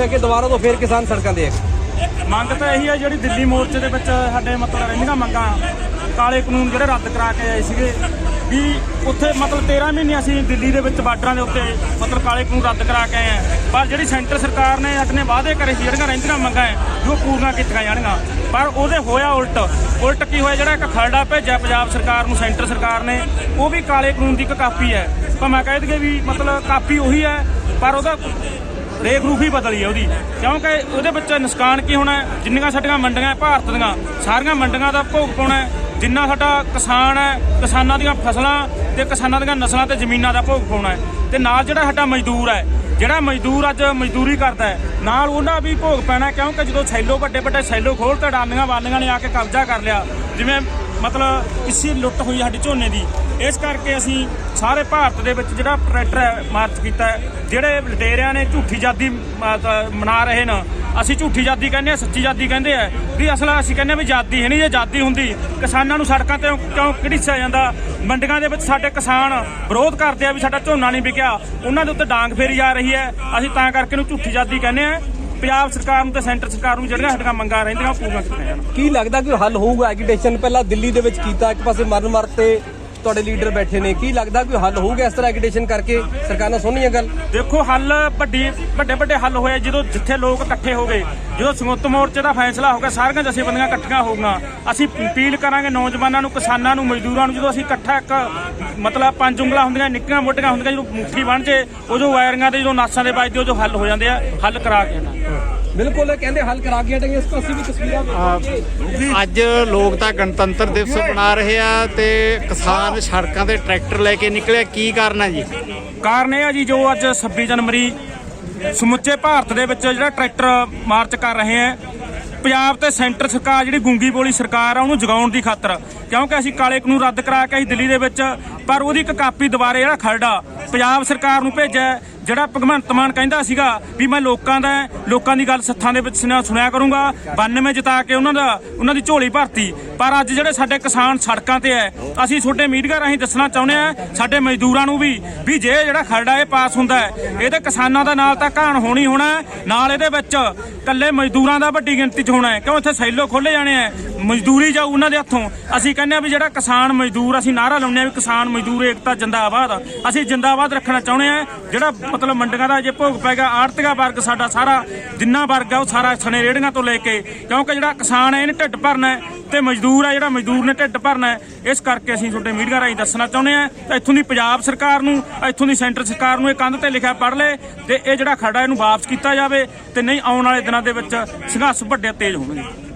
ਲੈ ਕੇ ਦੁਬਾਰਾ ਤੋਂ ਫੇਰ ਕਿਸਾਨ ਸੜਕਾਂ ਤੇ ਮੰਗ ਤਾਂ ਇਹੀ ਹੈ ਜਿਹੜੀ ਦਿੱਲੀ ਮੋਰਚੇ ਦੇ ਵਿੱਚ ਸਾਡੇ ਮਤਲਬ ਰਹਿੰਦੀਆਂ ਮੰਗਾਂ, ਕਾਲੇ ਕਾਨੂੰਨ ਜਿਹੜੇ ਰੱਦ ਕਰਾ ਕੇ ਆਏ ਸੀਗੇ, ਵੀ ਉੱਥੇ ਮਤਲਬ 13 ਮਹੀਨੇ ਅਸੀਂ ਦਿੱਲੀ ਦੇ ਵਿੱਚ ਬਾਰਡਰਾਂ ਦੇ ਉੱਤੇ ਮਤਲਬ ਕਾਲੇ ਕਾਨੂੰਨ ਰੱਦ ਕਰਾ ਕੇ ਆਏ ਆ। ਪਰ ਜਿਹੜੀ ਸੈਂਟਰ ਸਰਕਾਰ ਨੇ ਆਪਣੇ ਵਾਅਦੇ ਕਰੇ ਸੀ, ਜਿਹੜੀਆਂ ਰਹਿੰਦੀਆਂ ਮੰਗਾਂ ਹੈ ਜੋ ਪੂਰੀਆਂ ਕੀਤੀਆਂ ਜਾਣਗੀਆਂ। ਪਰ ਉਹਦੇ ਹੋਇਆ ਉਲਟ। ਉਲਟ ਕੀ ਹੋਇਆ, ਜਿਹੜਾ ਇੱਕ ਖਰੜਾ ਭੇਜਿਆ ਪੰਜਾਬ ਸਰਕਾਰ ਨੂੰ, ਸੈਂਟਰ ਸਰਕਾਰ ਨੇ, ਉਹ ਵੀ ਕਾਲੇ ਕਾਨੂੰਨ ਦੀ ਇੱਕ ਕਾਪੀ ਹੈ ਭਾਵੇਂ ਕਹਿ ਦਈਏ ਵੀ ਮਤਲਬ ਕਾਪੀ ਉਹੀ ਹੈ ਪਰ ਉਹਦਾ ਰੇਖ ਰੂਪ ਹੀ ਬਦਲੀ ਹੈ ਉਹਦੀ। ਕਿਉਂਕਿ ਉਹਦੇ ਵਿੱਚ ਨੁਕਸਾਨ ਕੀ ਹੋਣਾ ਜਿੰਨੀਆਂ ਸਾਡੀਆਂ ਮੰਡੀਆਂ ਹੈ, ਭਾਰਤ ਦੀਆਂ, ਸਾਰੀਆਂ ਮੰਡੀਆਂ ਦਾ ਭੋਗ ਪਾਉਣਾ ਜਿੰਨਾ ਸਾਡਾ ਕਿਸਾਨ ਹੈ, ਕਿਸਾਨਾਂ ਦੀਆਂ ਫਸਲਾਂ ਤੇ ਕਿਸਾਨਾਂ ਦੀਆਂ ਨਸਲਾਂ ਤੇ ਜ਼ਮੀਨਾਂ ਦਾ ਭੋਗ ਪਾਉਣਾ ਹੈ। ਤੇ ਨਾਲ ਜਿਹੜਾ ਸਾਡਾ ਮਜ਼ਦੂਰ ਹੈ, ਜਿਹੜਾ ਮਜ਼ਦੂਰ ਅੱਜ ਮਜ਼ਦੂਰੀ ਕਰਦਾ ਹੈ, ਨਾਲ ਉਹਨਾਂ ਵੀ ਭੋਗ ਪੈਣਾ ਕਿਉਂਕਿ ਜਦੋਂ ਸੈਲੋ ਵੱਡੇ ਵੱਡੇ ਸੈਲੋ ਖੋਲ ਤੇ ਡਾਨੀਆਂ ਵਾਲੀਆਂ ਨੇ ਆ ਕੇ ਕਬਜ਼ਾ ਕਰ ਲਿਆ। ਜਿਵੇਂ ਮਤਲਬ ਕਿਸੇ ਲੁੱਟ ਹੋਈ ਸਾਡੀ ਝੋਨੇ ਦੀ। ਇਸ ਕਰਕੇ ਅਸੀਂ ਸਾਰੇ ਭਾਰਤ ਦੇ ਵਿੱਚ ਜਿਹੜਾ ਟਰੈਕਟਰ ਹੈ, ਮਾਰਚ ਕੀਤਾ ਜਿਹੜੇ ਲਟੇਰਿਆਂ ਨੇ ਝੂਠੀ ਜਾਦੀ ਮਨਾ ਰਹੇ ਨੇ, ਅਸੀਂ ਝੂਠੀ ਜਾਦੀ ਕਹਿੰਦੇ ਆ ਸੱਚੀ ਜਾਦੀ ਕਹਿੰਦੇ ਆ, ਵੀ ਅਸਲ ਅਸੀਂ ਕਹਿੰਦੇ ਆ ਵੀ ਜਾਦੀ ਹੈ ਨਹੀਂ ਜੇ ਜਾਦੀ ਹੁੰਦੀ, ਕਿਸਾਨਾਂ ਨੂੰ ਸੜਕਾਂ ਤੇ ਕਿਉਂ ਕਿਹੜਿਆ ਜਾਂਦਾ? ਮੰਡੀਆਂ ਦੇ ਵਿੱਚ ਸਾਡੇ ਕਿਸਾਨ ਵਿਰੋਧ ਕਰਦੇ ਆ ਵੀ ਸਾਡਾ ਝੋਨਾ ਨਹੀਂ ਵਿਕਿਆ, ਉਹਨਾਂ ਦੇ ਉੱਤੇ ਡਾਂਗ ਫੇਰੀ ਜਾ ਰਹੀ ਹੈ, ਅਸੀਂ ਤਾਂ ਕਰਕੇ ਇਹਨੂੰ ਝੂਠੀ ਜਾਦੀ ਕਹਿੰਦੇ ਆ ਪੰਜਾਬ ਸਰਕਾਰ ਨੂੰ ਤੇ ਸੈਂਟਰ ਸਰਕਾਰ ਨੂੰ ਜਿਹੜੀਆਂ ਸਾਡੀਆਂ ਮੰਗਾਂ ਰਹਿੰਦੀਆਂ ਉਹ ਪੂਰੀਆਂ ਕੀਤੀਆਂ ਜਾਣ। ਕੀ ਲੱਗਦਾ ਕਿ ਹੱਲ ਹੋਊਗਾ ਐਗੀਟੇਸ਼ਨ? ਪਹਿਲਾਂ ਦਿੱਲੀ ਦੇ ਵਿੱਚ ਕੀਤਾ, ਇੱਕ ਪਾਸੇ ਮਰਨ ਮਰ ਤੇ ਤੁਹਾਡੇ ਲੀਡਰ ਬੈਠੇ ਨੇ। ਕੀ ਲੱਗਦਾ ਕਿ ਹੱਲ ਹੋਊਗਾ ਇਸ ਤਰ੍ਹਾਂ ਐਗੀਟੇਸ਼ਨ ਕਰਕੇ? ਸਰਕਾਰ ਨਾਲ ਸੁਣਨੀ ਹੈ ਗੱਲ? ਦੇਖੋ ਹੱਲ ਵੱਡੀ ਵੱਡੇ ਵੱਡੇ ਹੱਲ ਹੋਏ ਜਦੋਂ ਜਿੱਥੇ ਲੋਕ ਇਕੱਠੇ ਹੋ ਗਏ ਜਦੋਂ ਸੰਯੁਕਤ ਮੋਰਚੇ ਦਾ ਫੈਸਲਾ ਹੋ ਗਿਆ ਸਾਰੀਆਂ ਜਥੇਬੰਦੀਆਂ ਇਕੱਠੀਆਂ ਹੋ ਗਈਆਂ। ਅਸੀਂ ਅਪੀਲ ਕਰਾਂਗੇ ਨੌਜਵਾਨਾਂ ਨੂੰ ਕਿਸਾਨਾਂ ਨੂੰ ਮਜ਼ਦੂਰਾਂ ਨੂੰ ਜਦੋਂ ਅਸੀਂ ਇਕੱਠਾ ਇੱਕ ਮਤਲਬ ਪੰਜ ਉਂਗਲਾਂ ਹੁੰਦੀਆਂ ਨਿੱਕੀਆਂ ਮੋਟੀਆਂ ਹੁੰਦੀਆਂ ਜਦੋਂ ਮੁੱਠੀ ਬਣ ਜੇ ਉਹ ਜੋ ਵਾਇਰਿੰਗਾਂ ਦੇ ਜਦੋਂ ਨਾਸਾਂ ਦੇ ਵੱਜਦੇ ਉਹ ਜੋ ਹੱਲ ਹੋ ਜਾਂਦੇ ਆ ਹੱਲ ਕਰਾ ਕੇ ਨਾ ਬਿਲਕੁਲ ਇਹ ਕਹਿੰਦੇ ਹੱਲ ਕਰਾ ਕੇ ਹਟਾਂਗੇ। ਇਸ ਤੋਂ ਅਸੀਂ ਵੀ ਤਸਵੀਰਾਂ ਅੱਜ ਲੋਕ ਤਾਂ ਗਣਤੰਤਰ ਦਿਵਸ ਮਨਾ ਰਹੇ ਆ ਤੇ ਕਿਸਾਨ ਸੜਕਾਂ ਤੇ ਟਰੈਕਟਰ ਲੈ ਕੇ ਨਿਕਲਿਆ, ਕੀ ਕਾਰਨ ਹੈ ਜੀ? ਕਾਰਨ ਇਹ ਆ ਜੀ, ਜੋ ਅੱਜ 26 ਜਨਵਰੀ, ਸਮੁੱਚੇ ਭਾਰਤ ਦੇ ਵਿੱਚ ਜਿਹੜਾ ਟਰੈਕਟਰ ਮਾਰਚ ਕਰ ਰਹੇ ਹੈ, ਪੰਜਾਬ ਤੇ ਸੈਂਟਰ ਸਰਕਾਰ ਜਿਹੜੀ ਗੂੰਗੀ ਬੋਲੀ ਸਰਕਾਰ ਆ, ਉਹਨੂੰ ਜਗਾਉਣ ਦੀ ਖਾਤਰ। ਕਿਉਂਕਿ ਅਸੀਂ ਕਾਲੇ ਕਾਨੂੰਨ ਰੱਦ ਕਰਾ ਕੇ ਅਸੀਂ ਦਿੱਲੀ ਦੇ ਵਿੱਚ, ਪਰ ਉਹਦੀ ਇੱਕ ਕਾਪੀ ਦੁਬਾਰੇ ਜਿਹੜਾ ਖਰੜਾ ਪੰਜਾਬ ਸਰਕਾਰ ਨੂੰ ਭੇਜਿਆ ਜਿਹੜਾ ਭਗਵੰਤ ਮਾਨ ਕਹਿੰਦਾ ਸੀਗਾ ਵੀ ਮੈਂ ਲੋਕਾਂ ਦਾ, ਲੋਕਾਂ ਦੀ ਗੱਲ ਸੱਥਾਂ ਦੇ ਵਿੱਚ ਸੁਣਿਆ ਸੁਣਿਆ ਕਰੂੰਗਾ 92 ਜਿਤਾ ਕੇ ਉਹਨਾਂ ਦਾ, ਉਹਨਾਂ ਦੀ ਝੋਲੀ ਭਰਤੀ। ਪਰ ਅੱਜ ਜਿਹੜੇ ਸਾਡੇ ਕਿਸਾਨ ਸੜਕਾਂ ਤੇ ਐ, ਅਸੀਂ ਤੁਹਾਡੇ ਮੀਡੀਆ ਰਾਹੀਂ ਦੱਸਣਾ ਚਾਹੁੰਦੇ ਆ, ਸਾਡੇ ਮਜ਼ਦੂਰਾਂ ਨੂੰ ਵੀ ਵੀ ਜੇ ਜਿਹੜਾ ਖਰੜਾ ਇਹ ਪਾਸ ਹੁੰਦਾ ਹੈ ਇਹਦੇ ਕਿਸਾਨਾਂ ਦਾ ਨਾਲ ਤਾਂ ਘਾਣ ਹੋਣੀ ਹੋਣਾ ਨਾਲ ਇਹਦੇ ਵਿੱਚ ਕੱਲੇ ਮਜ਼ਦੂਰਾਂ ਦਾ ਵੱਡੀ ਗਿਣਤੀ 'ਚ ਹੋਣਾ ਕਿਉਂ ਇੱਥੇ ਸੈਲੋ ਖੋਲੇ ਜਾਣੇ ਆ ਮਜ਼ਦੂਰੀ ਜਾਊ ਉਹਨਾਂ ਦੇ ਹੱਥੋਂ। ਅਸੀਂ ਕਹਿੰਦੇ ਆ ਵੀ ਜਿਹੜਾ ਕਿਸਾਨ ਮਜ਼ਦੂਰ, ਅਸੀਂ ਨਾਰਾ ਲਾਉਂਦੇ ਆ ਵੀ ਕਿਸਾਨ ਮਜ਼ਦੂਰ ਏਕਤਾ ਜਿੰਦਾਬਾਦ ਅਸੀਂ ਜਿੰਦਾਬਾਦ ਰੱਖਣਾ ਚਾਹੁੰਦੇ ਆ, ਜਿਹੜਾ ਮਤਲਬ ਮੰਡੀਆਂ ਦਾ ਜੇ ਭੋਗ ਪੈਗਾ ਆੜਤੀਆ ਵਰਗ ਸਾਡਾ ਸਾਰਾ, ਜਿੰਨਾ ਵਰਗ ਆ ਉਹ ਸਾਰਾ ਸਣੇ ਰੇੜੀਆਂ ਤੋਂ ਲੈ ਕੇ, ਕਿਉਂਕਿ ਜਿਹੜਾ ਕਿਸਾਨ ਹੈ, ਇਹਨੇ ਢਿੱਡ ਭਰਨਾ ਹੈ ਤੇ ਮਜ਼ਦੂਰ ਹੈ ਜਿਹੜਾ ਮਜ਼ਦੂਰ ਨੇ ਢਿੱਡ ਭਰਨਾ ਇਸ ਕਰਕੇ ਅਸੀਂ ਤੁਹਾਡੇ ਮੀਡੀਆ ਰਾਹੀਂ ਦੱਸਣਾ ਚਾਹੁੰਦੇ ਆ ਤਾਂ ਇੱਥੋਂ ਦੀ ਪੰਜਾਬ ਸਰਕਾਰ ਨੂੰ, ਇੱਥੋਂ ਦੀ ਸੈਂਟਰ ਸਰਕਾਰ ਨੂੰ ਇਹ ਕੰਧ ਤੇ ਲਿਖਿਆ ਪੜ ਲੈ ਤੇ ਇਹ ਜਿਹੜਾ ਖੜਾ ਇਹਨੂੰ ਵਾਪਸ ਕੀਤਾ ਜਾਵੇ ਤੇ ਨਹੀਂ ਆਉਣ ਵਾਲੇ ਦਿਨਾਂ ਦੇ ਵਿੱਚ ਸੰਘਰਸ਼ ਵੱਡੇ ਤੇਜ਼ ਹੋਣਗੇ।